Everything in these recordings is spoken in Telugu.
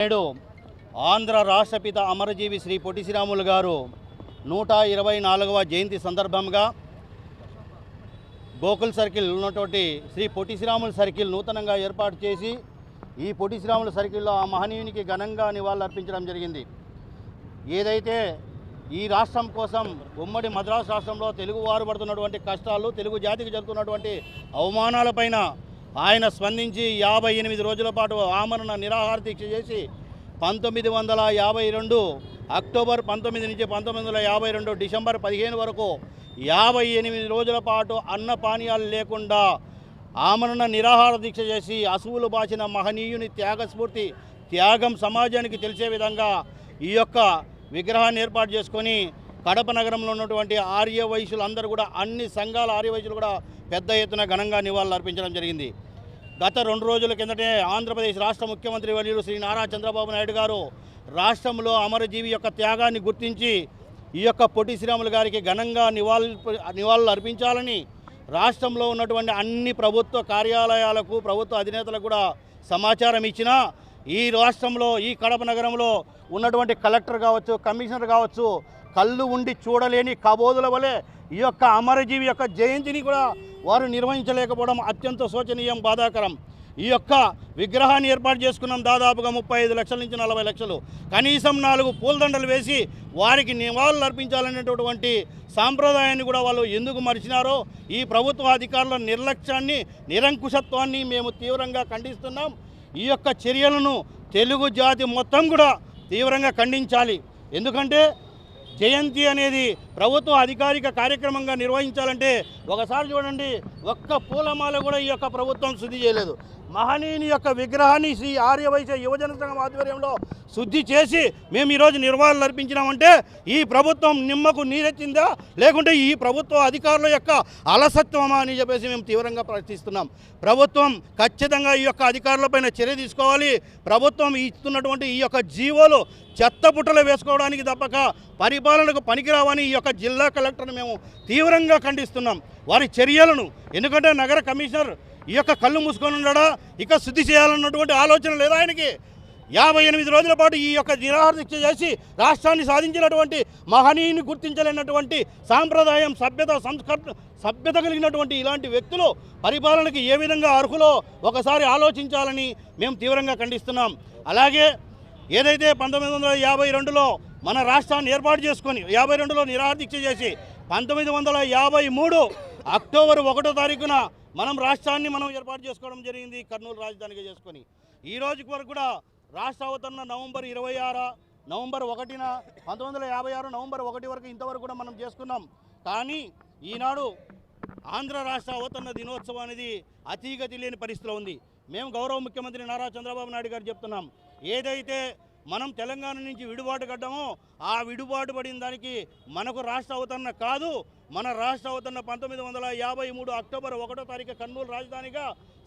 నేడు ఆంధ్ర రాష్ట్రపిత అమరజీవి శ్రీ పొట్టి శ్రీరాములు గారు నూట ఇరవై నాలుగవ జయంతి సందర్భంగా గోకుల్ సర్కిల్ ఉన్నటువంటి శ్రీ పొట్టి శ్రీరాములు సర్కిల్ నూతనంగా ఏర్పాటు చేసి ఈ పొట్టి శ్రీరాములు సర్కిల్లో ఆ మహనీయునికి ఘనంగా నివాళులు అర్పించడం జరిగింది. ఏదైతే ఈ రాష్ట్రం కోసం ఉమ్మడి మద్రాసు రాష్ట్రంలో తెలుగు వారు పడుతున్నటువంటి కష్టాలు తెలుగు జాతికి జరుగుతున్నటువంటి అవమానాలపైన ఆయన స్పందించి యాభై ఎనిమిది రోజుల పాటు ఆమరణ నిరాహార దీక్ష చేసి పంతొమ్మిది వందల యాభై రెండు అక్టోబర్ పంతొమ్మిది నుంచి పంతొమ్మిది వందల యాభై రెండు డిసెంబర్ పదిహేను వరకు యాభై ఎనిమిది రోజుల పాటు అన్న పానీయాలు లేకుండా ఆమరణ నిరాహార దీక్ష చేసి అసువులు బాచిన మహనీయుని త్యాగస్ఫూర్తి త్యాగం సమాజానికి తెలిసే విధంగా ఈ యొక్క విగ్రహాన్ని ఏర్పాటు చేసుకొని కడప నగరంలో ఉన్నటువంటి ఆర్య వయసులు అందరూ కూడా అన్ని సంఘాల ఆర్య వయసులు కూడా పెద్ద ఎత్తున ఘనంగా నివాళులు అర్పించడం జరిగింది. గత రెండు రోజుల కిందటే ఆంధ్రప్రదేశ్ రాష్ట్ర ముఖ్యమంత్రి వర్యులు శ్రీ నారా చంద్రబాబు నాయుడు గారు రాష్ట్రంలో అమరజీవి యొక్క త్యాగాన్ని గుర్తించి ఈ యొక్క పొట్టి శ్రీరాములు గారికి ఘనంగా నివాళులు నివాళులు అర్పించాలని రాష్ట్రంలో ఉన్నటువంటి అన్ని ప్రభుత్వ కార్యాలయాలకు ప్రభుత్వ అధినేతలకు కూడా సమాచారం ఇచ్చినా ఈ రాష్ట్రంలో ఈ కడప నగరంలో ఉన్నటువంటి కలెక్టర్ కావచ్చు కమిషనర్ కావచ్చు కళ్ళు ఉండి చూడలేని కబోదుల వలె ఈ యొక్క అమరజీవి యొక్క జయంతిని కూడా వారు నిర్వహించలేకపోవడం అత్యంత శోచనీయం బాధాకరం. ఈ యొక్క విగ్రహాన్ని ఏర్పాటు చేసుకున్నాం దాదాపుగా ముప్పై ఐదు లక్షల నుంచి నలభై లక్షలు. కనీసం నాలుగు పూలదండలు వేసి వారికి నివాళులు అర్పించాలనేటటువంటి సాంప్రదాయాన్ని కూడా వాళ్ళు ఎందుకు మరిచినారో ఈ ప్రభుత్వ అధికారుల నిర్లక్ష్యాన్ని నిరంకుశత్వాన్ని మేము తీవ్రంగా ఖండిస్తున్నాం. ఈ యొక్క చర్యలను తెలుగు జాతి మొత్తం కూడా తీవ్రంగా ఖండించాలి. ఎందుకంటే జయంతి అనేది ప్రభుత్వ అధికారిక కార్యక్రమంగా నిర్వహించాలంటే ఒకసారి చూడండి ఒక్క పూలమాల కూడా ఈ యొక్క ప్రభుత్వం శుద్ధి చేయలేదు. మహనీయుని యొక్క విగ్రహాన్ని శ్రీ ఆర్యవైశ్య యువజన సంఘం ఆధ్వర్యంలో శుద్ధి చేసి మేము ఈరోజు నిర్వహణలు అర్పించినామంటే ఈ ప్రభుత్వం నిమ్మకు నీరెచ్చిందా లేకుంటే ఈ ప్రభుత్వ అధికారుల యొక్క అలసత్వమా అని చెప్పేసి మేము తీవ్రంగా ప్రశ్నిస్తున్నాం. ప్రభుత్వం ఖచ్చితంగా ఈ యొక్క అధికారులపైన చర్య తీసుకోవాలి. ప్రభుత్వం ఇస్తున్నటువంటి ఈ యొక్క జీవోలు చెత్త పుట్టలు వేసుకోవడానికి తప్పక పరిపాలనకు పనికిరావని ఈ యొక్క జిల్లా కలెక్టర్ను మేము తీవ్రంగా ఖండిస్తున్నాం. వారి చర్యలను ఎందుకంటే నగర కమిషనర్ ఈ యొక్క కళ్ళు మూసుకొని ఉండడా ఇక శుద్ధి చేయాలన్నటువంటి ఆలోచన లేదా ఆయనకి? యాభై ఎనిమిది రోజుల పాటు ఈ యొక్క నిరాహార దీక్ష చేసి రాష్ట్రాన్ని సాధించినటువంటి మహనీయుని గుర్తించలేనటువంటి సాంప్రదాయం సభ్యత సంస్కృత సభ్యత కలిగినటువంటి ఇలాంటి వ్యక్తులు పరిపాలనకి ఏ విధంగా అర్హులో ఒకసారి ఆలోచించాలని మేము తీవ్రంగా ఖండిస్తున్నాం. అలాగే ఏదైతే పంతొమ్మిది వందల యాభై రెండులో మన రాష్ట్రాన్ని ఏర్పాటు చేసుకొని యాభై రెండులో నిరాహార చేసి పంతొమ్మిది వందల యాభై మూడు అక్టోబర్ ఒకటో తారీఖున మనం రాష్ట్రాన్ని మనం ఏర్పాటు చేసుకోవడం జరిగింది కర్నూలు రాజధానిగా చేసుకొని. ఈ రోజు వరకు కూడా రాష్ట్ర అవతరణ నవంబర్ ఇరవై ఆరు నవంబర్ ఒకటిన పంతొమ్మిది వందల యాభై ఆరు నవంబర్ ఒకటి వరకు ఇంతవరకు కూడా మనం చేసుకున్నాం. కానీ ఈనాడు ఆంధ్ర రాష్ట్ర అవతరణ దినోత్సవం అనేది అతీగతి లేని పరిస్థితిలో ఉంది. మేము గౌరవ ముఖ్యమంత్రి నారా చంద్రబాబు నాయుడు గారు చెప్తున్నాం ఏదైతే మనం తెలంగాణ నుంచి విడుబాటు కడ్డామో ఆ విడుబాటు పడిన దానికి మనకు రాష్ట్ర అవతరణ కాదు. మన రాష్ట్ర అవతరణ పంతొమ్మిది వందల యాభై మూడు అక్టోబర్ ఒకటో తారీఖు కర్నూలు రాజధానిగా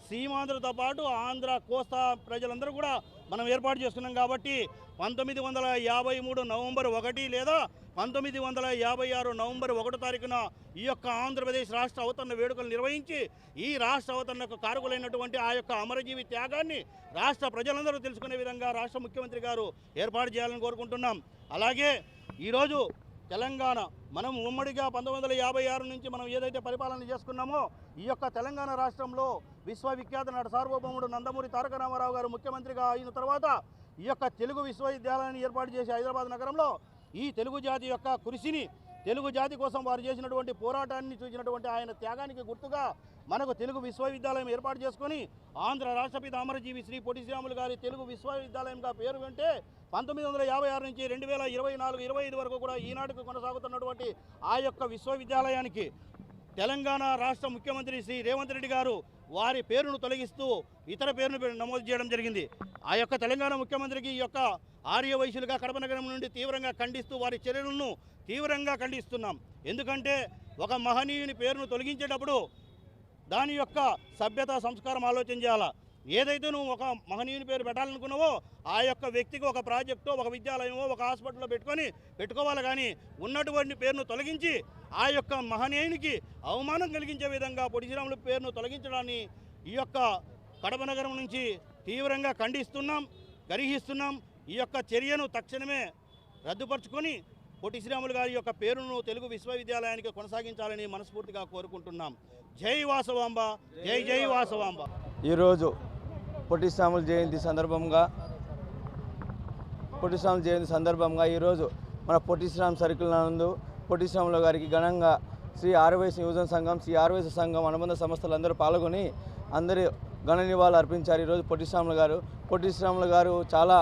సీమాంధ్రతో పాటు ఆంధ్ర కోస్తా ప్రజలందరూ కూడా మనం ఏర్పాటు చేసుకున్నాం కాబట్టి పంతొమ్మిది వందల యాభై మూడు నవంబర్ ఒకటి లేదా పంతొమ్మిది వందల యాభై ఆరు నవంబర్ ఒకటో తారీఖున ఈ యొక్క ఆంధ్రప్రదేశ్ రాష్ట్ర అవతరణ వేడుకలు నిర్వహించి ఈ రాష్ట్ర అవతరణకు కారకులైనటువంటి ఆ యొక్క అమరజీవి త్యాగాన్ని రాష్ట్ర ప్రజలందరూ తెలుసుకునే విధంగా రాష్ట్ర ముఖ్యమంత్రి గారు ఏర్పాటు చేయాలని కోరుకుంటున్నాం. అలాగే ఈరోజు తెలంగాణ మనం ఉమ్మడిగా పంతొమ్మిది వందల యాభై ఆరు నుంచి మనం ఏదైతే పరిపాలన చేసుకున్నామో ఈ యొక్క తెలంగాణ రాష్ట్రంలో విశ్వవిఖ్యాత నట సార్వభౌముడు నందమూరి తారక రామారావు గారు ముఖ్యమంత్రిగా అయిన తర్వాత ఈ యొక్క తెలుగు విశ్వవిద్యాలయాన్ని ఏర్పాటు చేసి హైదరాబాద్ నగరంలో ఈ తెలుగు జాతి యొక్క కృషిని తెలుగు జాతి కోసం వారు చేసినటువంటి పోరాటాన్ని చూసినటువంటి ఆయన త్యాగానికి గుర్తుగా మనకు తెలుగు విశ్వవిద్యాలయం ఏర్పాటు చేసుకొని ఆంధ్ర రాష్ట్రపిత అమరజీవి శ్రీ పొట్టి శ్రీరాములు గారి తెలుగు విశ్వవిద్యాలయంగా పేరు వింటే పంతొమ్మిది వందల యాభై ఆరు నుంచి రెండు వేల ఇరవై నాలుగు ఇరవై ఐదు వరకు కూడా ఈనాటికి కొనసాగుతున్నటువంటి ఆ యొక్క విశ్వవిద్యాలయానికి తెలంగాణ రాష్ట్ర ముఖ్యమంత్రి శ్రీ రేవంత్ రెడ్డి గారు వారి పేరును తొలగిస్తూ ఇతర పేరును నమోదు చేయడం జరిగింది. ఆ యొక్క తెలంగాణ ముఖ్యమంత్రికి ఈ యొక్క ఆర్య వైశ్యులుగా కడప నగరం నుండి తీవ్రంగా ఖండిస్తూ వారి చర్యలను తీవ్రంగా ఖండిస్తున్నాం. ఎందుకంటే ఒక మహనీయుని పేరును తొలగించేటప్పుడు దాని యొక్క సభ్యత సంస్కారం ఆలోచన చేయాలా? ఏదైతే నువ్వు ఒక మహనీయుని పేరు పెట్టాలనుకున్నావో ఆ యొక్క వ్యక్తికి ఒక ప్రాజెక్టు ఒక విద్యాలయమో ఒక హాస్పిటల్లో పెట్టుకొని పెట్టుకోవాలి కానీ ఉన్నటువంటి పేరును తొలగించి ఆ యొక్క మహనీయునికి అవమానం కలిగించే విధంగా పొడిశ్రాముల పేరును తొలగించడాన్ని ఈ యొక్క కడప నగరం నుంచి తీవ్రంగా ఖండిస్తున్నాం గర్హిస్తున్నాం. ఈ యొక్క చర్యను తక్షణమే రద్దుపరుచుకొని పొట్టి శ్రీరాములు గారి యొక్క పేరును తెలుగు విశ్వవిద్యాలయానికి కొనసాగించాలని మనస్ఫూర్తిగా కోరుకుంటున్నాం. జై వాసవాంబ జై జై వాసవాంబ. ఈరోజు పొట్టి శ్రీరాములు జయంతి సందర్భంగా పొట్టి శ్రీరాములు జయంతి సందర్భంగా ఈరోజు మన పొట్టి శ్రీరామ్ సర్కిల్ నందు పొట్టి శ్రీరాములు గారికి ఘనంగా శ్రీ ఆర్వైస్ యువజన సంఘం శ్రీ ఆర్వైస్ సంఘం అనుబంధ సంస్థలు అందరూ పాల్గొని అందరి ఘన నివాళులు అర్పించారు ఈరోజు పొట్టి శ్రీరాములు గారు. పొట్టి శ్రీరాములు గారు చాలా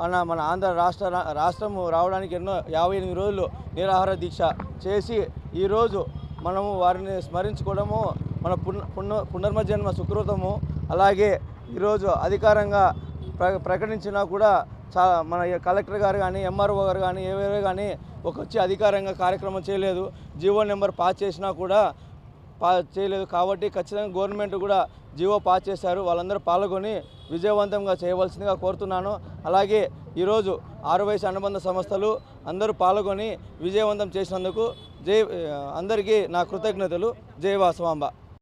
మన మన ఆంధ్ర రాష్ట్ర రాష్ట్రము రావడానికి ఎన్నో యాభై ఎనిమిది రోజులు నిరాహార దీక్ష చేసి ఈరోజు మనము వారిని స్మరించుకోవడము మన పున పునర్మజన్మ సుకృతము. అలాగే ఈరోజు అధికారంగా ప్ర ప్రకటించినా కూడా చా మన కలెక్టర్ గారు కానీ ఎంఆర్ఓ గారు కానీ ఏవేవో కానీ ఒక వచ్చి అధికారంగా కార్యక్రమం చేయలేదు. జీవో నెంబర్ పాస్ చేసినా కూడా పా చేయలేదు కాబట్టి ఖచ్చితంగా గవర్నమెంట్ కూడా జీవో పాస్ చేశారు. వాళ్ళందరూ పాల్గొని విజయవంతంగా చేయవలసిందిగా కోరుతున్నాను. అలాగే ఈరోజు ఆరు వయసు అనుబంధ సంస్థలు అందరూ పాల్గొని విజయవంతం చేసినందుకు జై అందరికీ నా కృతజ్ఞతలు. జై వాసవాంబ.